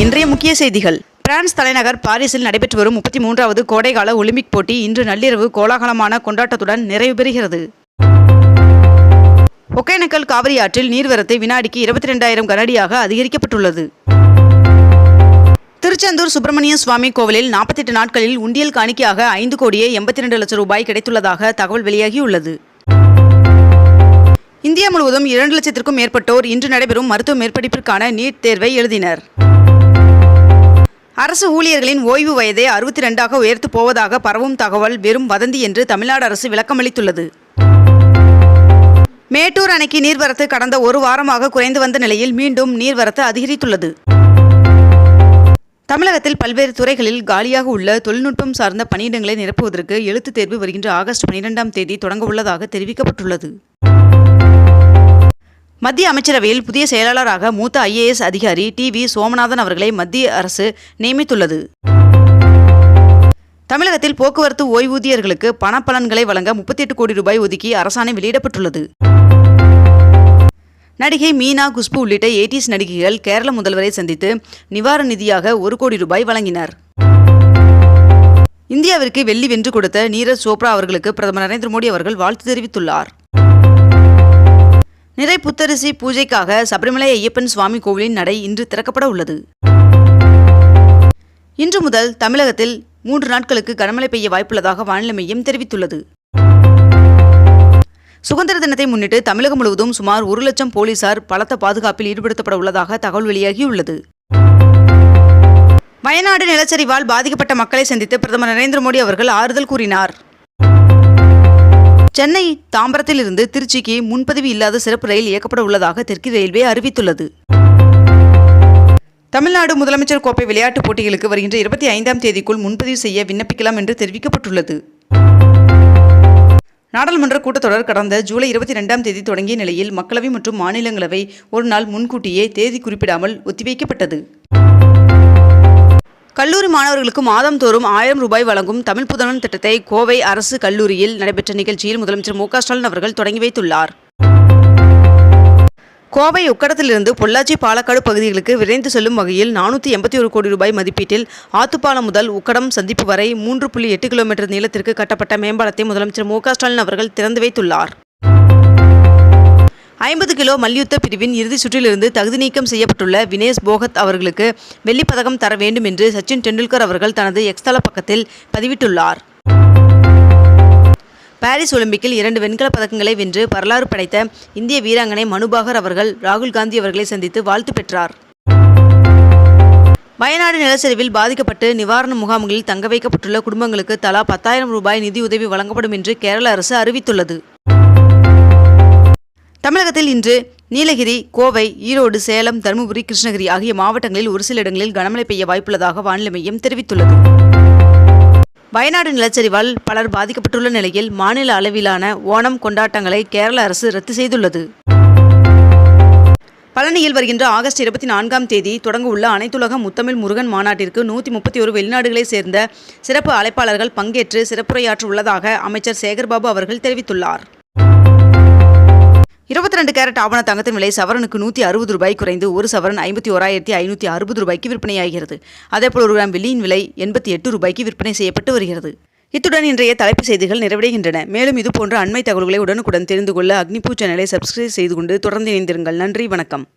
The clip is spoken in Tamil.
இன்றைய முக்கிய செய்திகள். பிரான்ஸ் தலைநகர் பாரிஸில் நடைபெற்று வரும் முப்பத்தி மூன்றாவது கோடைகால ஒலிம்பிக் போட்டி இன்று நள்ளிரவு கோலாகலமான கொண்டாட்டத்துடன் நிறைவு பெறுகிறது. ஒகேனக்கல் காவிரி ஆற்றில் நீர்வரத்து வினாடிக்கு இருபத்தி ரெண்டாயிரம் கனடியாக அதிகரிக்கப்பட்டுள்ளது. திருச்செந்தூர் சுப்பிரமணிய சுவாமி கோவிலில் நாற்பத்தெட்டு நாட்களில் உண்டியல் காணிக்கையாக ஐந்து கோடியே எண்பத்தி ரெண்டு லட்சம் ரூபாய் கிடைத்துள்ளதாக தகவல் வெளியாகியுள்ளது. இந்தியா முழுவதும் இரண்டு லட்சத்திற்கும் மேற்பட்டோர் இன்று நடைபெறும் மருத்துவ மேற்படிப்பிற்கான நீட் தேர்வை எழுதினர். அரசு ஊழியர்களின் ஓய்வு வயதை அறுபத்தி ரெண்டாக உயர்த்து போவதாக பரவும் தகவல் வெறும் வதந்தி என்று தமிழ்நாடு அரசு விளக்கமளித்துள்ளது. மேட்டூர் அணைக்கு நீர்வரத்து கடந்த ஒரு வாரமாக குறைந்து வந்த நிலையில் மீண்டும் நீர்வரத்து அதிகரித்துள்ளது. தமிழகத்தில் பல்வேறு துறைகளில் காலியாக உள்ள தொழில்நுட்பம் சார்ந்த பணியிடங்களை நிரப்புவதற்கு எழுத்துத் தேர்வு வருகின்ற ஆகஸ்ட் பனிரெண்டாம் தேதி தொடங்க உள்ளதாக தெரிவிக்கப்பட்டுள்ளது. மத்திய அமைச்சரவையில் புதிய செயலாளராக மூத்த ஐஏஎஸ் அதிகாரி டி வி சோமநாதன் அவர்களை மத்திய அரசு நியமித்துள்ளது. தமிழகத்தில் போக்குவரத்து ஓய்வூதியர்களுக்கு பணப்பலன்களை வழங்க முப்பத்தி எட்டு கோடி ரூபாய் ஒதுக்கி அரசாணை வெளியிடப்பட்டுள்ளது. நடிகை மீனா குஷ்பு உள்ளிட்ட எயிட்டிஸ் நடிகைகள் கேரள முதல்வரை சந்தித்து நிவாரண நிதியாக ஒரு கோடி ரூபாய் வழங்கினர். இந்தியாவிற்கு வெள்ளி வென்று கொடுத்த நீரஜ் சோப்ரா அவர்களுக்கு பிரதமர் நரேந்திர மோடி அவர்கள் வாழ்த்து தெரிவித்துள்ளார். நிறை புத்தரிசி பூஜைக்காக சபரிமலை ஐயப்பன் சுவாமி கோவிலின் நடை இன்று திறக்கப்பட உள்ளது. இன்று முதல் தமிழகத்தில் மூன்று நாட்களுக்கு கனமழை பெய்ய வாய்ப்புள்ளதாக வானிலை மையம் தெரிவித்துள்ளது. சுதந்திர தினத்தை முன்னிட்டு தமிழகம் முழுவதும் சுமார் ஒரு லட்சம் போலீசார் பலத்த பாதுகாப்பில் ஈடுபடுத்தப்பட உள்ளதாக தகவல் வெளியாகியுள்ளது. வயநாடு நிலச்சரிவால் பாதிக்கப்பட்ட மக்களை சந்தித்து பிரதமர் நரேந்திர மோடி அவர்கள் ஆறுதல் கூறினார். சென்னை தாம்பரத்திலிருந்து திருச்சிக்கு முன்பதிவு இல்லாத சிறப்பு ரயில் இயக்கப்பட உள்ளதாக தெற்கு ரயில்வே அறிவித்துள்ளது. தமிழ்நாடு முதலமைச்சர் கோப்பை விளையாட்டுப் போட்டிகளுக்கு வருகின்ற இருபத்தி ஐந்தாம் தேதிக்குள் முன்பதிவு செய்ய விண்ணப்பிக்கலாம் என்று தெரிவிக்கப்பட்டுள்ளது. நாடாளுமன்ற கூட்டத்தொடர் கடந்த ஜூலை இருபத்தி ரெண்டாம் தேதி தொடங்கிய நிலையில் மக்களவை மற்றும் மாநிலங்களவை ஒரு நாள் முன்கூட்டியே தேதி குறிப்பிடாமல் ஒத்திவைக்கப்பட்டது. கல்லூரி மாணவர்களுக்கு மாதந்தோறும் ஆயிரம் ரூபாய் வழங்கும் தமிழ் புதனன் திட்டத்தை கோவை அரசு கல்லூரியில் நடைபெற்ற நிகழ்ச்சியில் முதலமைச்சர் மு ஸ்டாலின் அவர்கள் தொடங்கி வைத்துள்ளார். கோவை உக்கடத்திலிருந்து பொள்ளாச்சி பாலக்காடு பகுதிகளுக்கு விரைந்து செல்லும் வகையில் நானூற்றி எண்பத்தி ஒரு கோடி ரூபாய் மதிப்பீட்டில் ஆத்துப்பாலம் முதல் உக்கடம் சந்திப்பு வரை மூன்று புள்ளி எட்டு கிலோமீட்டர் நீளத்திற்கு கட்டப்பட்ட மேம்பாலத்தை முதலமைச்சர் மு ஸ்டாலின் அவர்கள் திறந்து வைத்துள்ளார். ஐம்பது கிலோ மல்யுத்த பிரிவின் இறுதிச் சுற்றிலிருந்து தகுதி நீக்கம் செய்யப்பட்டுள்ள வினேஷ் போகத் அவர்களுக்கு வெள்ளிப்பதக்கம் தர வேண்டும் என்று சச்சின் டெண்டுல்கர் அவர்கள் தனது எக்ஸ்தள பக்கத்தில் பதிவிட்டுள்ளார். பாரிஸ் ஒலிம்பிக்கில் இரண்டு வெண்கலப் பதக்கங்களை வென்று வரலாறு படைத்த இந்திய வீராங்கனை மனுபாகர் அவர்கள் ராகுல் காந்தி அவர்களை சந்தித்து வாழ்த்து பெற்றார். வயநாடு நிலச்சரிவில் பாதிக்கப்பட்டு நிவாரண முகாம்களில் தங்க வைக்கப்பட்டுள்ள குடும்பங்களுக்கு தலா பத்தாயிரம் ரூபாய் நிதியுதவி வழங்கப்படும் என்று கேரள அரசு அறிவித்துள்ளது. தமிழகத்தில் இன்று நீலகிரி கோவை ஈரோடு சேலம் தருமபுரி கிருஷ்ணகிரி ஆகிய மாவட்டங்களில் ஒரு சில இடங்களில் கனமழை பெய்ய வாய்ப்புள்ளதாக வானிலை மையம் தெரிவித்துள்ளது. வயநாடு நிலச்சரிவால் பலர் பாதிக்கப்பட்டுள்ள நிலையில் மாநில அளவிலான ஓணம் கொண்டாட்டங்களை கேரள அரசு ரத்து செய்துள்ளது. பழனியில் வருகின்ற ஆகஸ்ட் இருபத்தி நான்காம் தேதி தொடங்க உள்ள அனைத்துலக முத்தமிழ் முருகன் மாநாட்டிற்கு நூற்றி முப்பத்தி ஒரு வெளிநாடுகளைச் சேர்ந்த சிறப்பு அழைப்பாளர்கள் பங்கேற்று சிறப்புரையாற்ற உள்ளதாக அமைச்சர் சேகர்பாபு அவர்கள் தெரிவித்துள்ளார். இருபத்தி ரெண்டு கேரட் ஆவண தங்கத்தின் விலை சவரனுக்கு நூற்றி அறுபது ரூபாய் குறைந்து ஒரு சவரன் ஐம்பத்தி ஓராயிரத்தி ஐநூற்றி அறுபது ரூபாய்க்கு விற்பனையாகிறது. அதேபோல் ஒரு கிராம் வெள்ளியின் விலை எண்பத்தி எட்டு ரூபாய்க்கு விற்பனை செய்யப்பட்டு வருகிறது. இத்துடன் இன்றைய தலைப்புச் செய்திகள் நிறைவடைகின்றன. மேலும் இதுபோன்ற அண்மை தகவல்களை உடனுக்குடன் தெரிந்து கொள்ள அக்னிபூ சேனலை சப்ஸ்கிரைப் செய்து கொண்டு தொடர்ந்து இணைந்திருங்கள். நன்றி வணக்கம்.